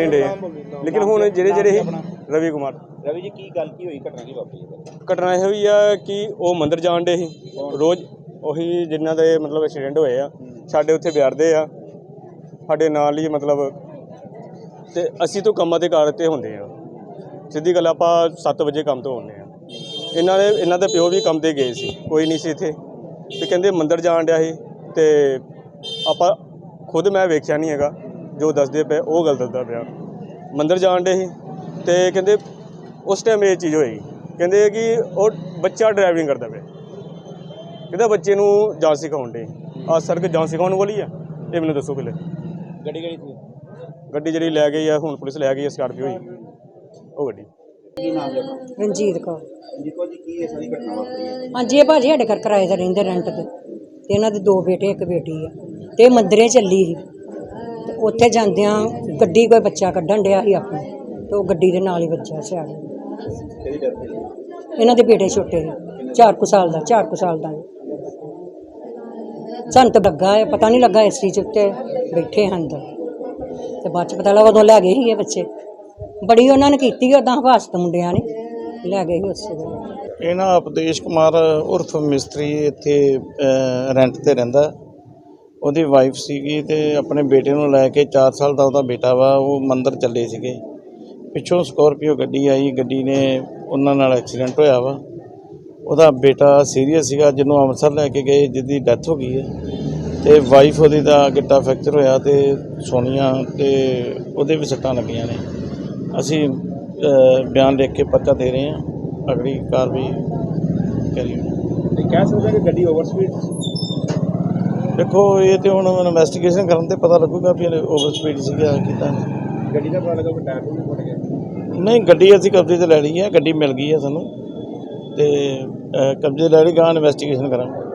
ਹੁਣ ਜਿਹੜੇ ਜਿਹੜੇ ਰਵੀ ਕੁਮਾਰ। ਰਵੀ ਜੀ ਕੀ ਗੱਲ ਕੀ ਹੋਈ ਘਟਨਾ ਕੀ ਵਾਪਰੀ ਹੈ ਘਟਨਾ ਇਹ ਹੋਈ ਆ ਕਿ ਉਹ ਮੰਦਿਰ ਜਾਣ ਦੇ ਸੀ। ਰੋਜ਼ ਉਹੀ ਜਿਨ੍ਹਾਂ ਦੇ ਮਤਲਬ ਐਕਸੀਡੈਂਟ ਹੋਏ ਆ ਸਾਡੇ ਉੱਥੇ ਬਿਆਰਦੇ ਆ। ਸਾਡੇ ਨਾਲ ਹੀ ਮਤਲਬ ਤੇ ਅਸੀਂ ਤੋਂ ਕੰਮਾਂ ਦੇ ਘਰ ਤੇ ਹੁੰਦੇ ਆ। ਸਿੱਧੀ ਗੱਲ ਆਪਾਂ 7 ਵਜੇ ਕੰਮ ਤੋਂ ਆਉਂਦੇ ਆ। ਇਹਨਾਂ ਦੇ ਇਹਨਾਂ ਦੇ ਪਿਓ ਵੀ ਕੰਮ ਤੇ ਗਏ ਸੀ ਕੋਈ ਨਹੀਂ ਸੀ ਇੱਥੇ। ਤੇ ਕਹਿੰਦੇ ਮੰਦਿਰ ਜਾਣ ਡਿਆ ਸੀ ਤੇ ਆਪਾਂ ਖੁਦ ਮੈਂ ਵੇਖਿਆ ਨਹੀਂ ਹੈਗਾ। ਜੋ ਦੱਸਦੇ ਪਏ ਉਹ ਗੱਲ ਦੱਸਦਾ ਪਿਆ। ਮੰਦਿਰ ਜਾਣ ਡੇ ਸੀ ਤੇ ਕਹਿੰਦੇ ਉਸ ਟਾਈਮ ਇਹ ਚੀਜ਼ ਹੋਈ। ਕਹਿੰਦੇ ਕਿ ਉਹ ਬੱਚਾ ਡਰਾਈਵਿੰਗ ਕਰਦਾ ਪਿਆ। ਕਹਿੰਦਾ ਬੱਚੇ ਨੂੰ ਜਾਂਚ ਸਿਖਾਉਣ ਦੇ ਆ ਸੜਕ ਜਾਂਚ ਸਿਖਾਉਣ ਵਾਲੀ ਆ। ਇਹ ਮੈਨੂੰ ਦੱਸੋ ਪਹਿਲੇ। ਗੱਡੀ ਕਿਹੜੀ ਸੀ? ਗੱਡੀ ਜਿਹੜੀ ਲੈ ਗਈ ਆ ਹੁਣ ਪੁਲਿਸ ਲੈ ਗਈ ਆ ਸਕਾਰਪੀਓ ਹੀ ਉਹ ਗੱਡੀ। ਕੀ ਨਾਮ ਹੈ ਰਣਜੀਤ ਕੌਰ ਜੀ ਕੀ ਇਹ ਸਾਰੀ ਘਟਨਾ ਵਾਪਰੀ ਹੈ? ਹਾਂਜੀ ਇਹ ਭਾਜੀ ਸਾਡੇ ਘਰ ਕਿਰਾਏ ਤੇ ਰਹਿੰਦੇ ਰੈਂਟ ਤੇ। ਤੇ ਇਹਨਾਂ ਦੇ ਦੋ ਬੇਟੇ ਇੱਕ ਬੇਟੀ ਆ। ਤੇ ਮੰਦਰੇ ਚੱਲੀ ਸੀ। ਤੇ ਉੱਥੇ ਜਾਂਦਿਆਂ ਗੱਡੀ ਕੋਈ ਬੱਚਾ ਕੱਢਣ ਡਿਆ ਸੀ ਆਪਣਾ ਤੇ ਉਹ ਗੱਡੀ ਦੇ ਨਾਲ ਹੀ ਵੱਜਿਆ ਸਿਆੜੇ ਕਿਹਦੀ ਡੈਥ ਹੋਈ? ਇਹਨਾਂ ਦੇ ਬੇਟੇ ਛੋਟੇ ਸੀ ਚਾਰ ਕੁ ਸਾਲ ਦਾ ਚਾਰ ਕੁ ਸਾਲ ਦਾ ਸਾਨੂੰ ਤਾਂ ਲੱਗਾ ਹੈ ਪਤਾ ਨਹੀਂ ਲੱਗਾ ਏਸੀ ਚ ਉੱਤੇ ਬੈਠੇ ਹਨ ਅੰਦਰ। ਤੇ ਬਾਅਦ ਚ ਪਤਾ ਲੱਗਾ ਉਦੋਂ ਲੈ ਗਏ ਸੀ ਇਹ ਬੱਚੇ। ਬੜੀ ਉਹਨਾਂ ਨੇ ਕੀਤੀ ਉਦਾਂ ਹਵਾਸਤ ਮੁੰਡਿਆਂ ਨੇ ਲੈ ਗਏ ਸੀ ਉਸੇ ਵੇਲੇ। ਇਹ ਨਾ ਉਪਦੇਸ਼ ਕੁਮਾਰ ਉਰਫ ਮਿਸਤਰੀ ਇੱਥੇ ਅਹ, ਰੈਂਟ ਤੇ ਰਹਿੰਦਾ। ਉਹਦੀ ਵਾਈਫ ਸੀਗੀ ਤੇ ਆਪਣੇ ਬੇਟੇ ਨੂੰ ਲੈ ਕੇ 4 ਸਾਲ ਦਾ ਉਹਦਾ ਬੇਟਾ ਵਾ, ਉਹ ਮੰਦਰ ਚੱਲੇ ਸੀਗੇ। ਪਿੱਛੋਂ ਸਕੋਰਪੀਓ ਗੱਡੀ ਆਈ, ਗੱਡੀ ਨੇ ਉਹਨਾਂ ਨਾਲ ਐਕਸੀਡੈਂਟ ਹੋਇਆ ਵਾ। ਉਹਦਾ ਬੇਟਾ ਸੀਰੀਅਸ ਸੀਗਾ, ਜਿਹਨੂੰ ਅੰਮ੍ਰਿਤਸਰ ਲੈ ਕੇ ਗਏ, ਜਿਹਦੀ ਡੈਥ ਹੋ ਗਈ ਹੈ। ਤੇ ਵਾਈਫ ਉਹਦੀ ਦਾ ਗਿੱਟਾ ਫ੍ਰੈਕਚਰ ਹੋਇਆ ਤੇ ਸੋਨੀਆ ਤੇ ਉਹਦੇ ਵੀ ਸੱਟਾਂ ਲੱਗੀਆਂ ਨੇ। ਅਸੀਂ ਬਿਆਨ ਲਿਖ ਕੇ ਪੱਕਾ ਦੇ ਰਹੇ ਹਾਂ। ਅਗਲੀ ਕਾਰਵਾਈ ਕਰੀ ਕਹਿ ਸਕਦਾ ਕਿ ਗੱਡੀ ਓਵਰ ਸਪੀਡ ਦੇਖੋ ਇਹ ਤੇ ਹੁਣ ਇਨਵੈਸਟੀਗੇਸ਼ਨ ਕਰਨ ਤੇ ਪਤਾ ਲੱਗੂਗਾ ਵੀ ਓਵਰ ਸਪੀਡ ਸੀਗਾ ਕਿਦਾਂ ਗੱਡੀ ਦਾ ਪਤਾ ਲੱਗਾ ਕਿ ਟਾਇਰ ਵੀ ਫਟ ਗਿਆ। ਨਹੀਂ ਗੱਡੀ ਅਸੀਂ ਕਬਜ਼ੇ ਤੇ ਲੈ ਲਈ ਹੈ ਗੱਡੀ ਮਿਲ ਗਈ ਹੈ ਸਾਨੂੰ। ਤੇ ਅਹ, ਕਬਜ਼ੇ ਲੈ ਲਈ ਗਾਂ ਇਨਵੈਸਟੀਗੇਸ਼ਨ ਕਰਾਂਗੇ।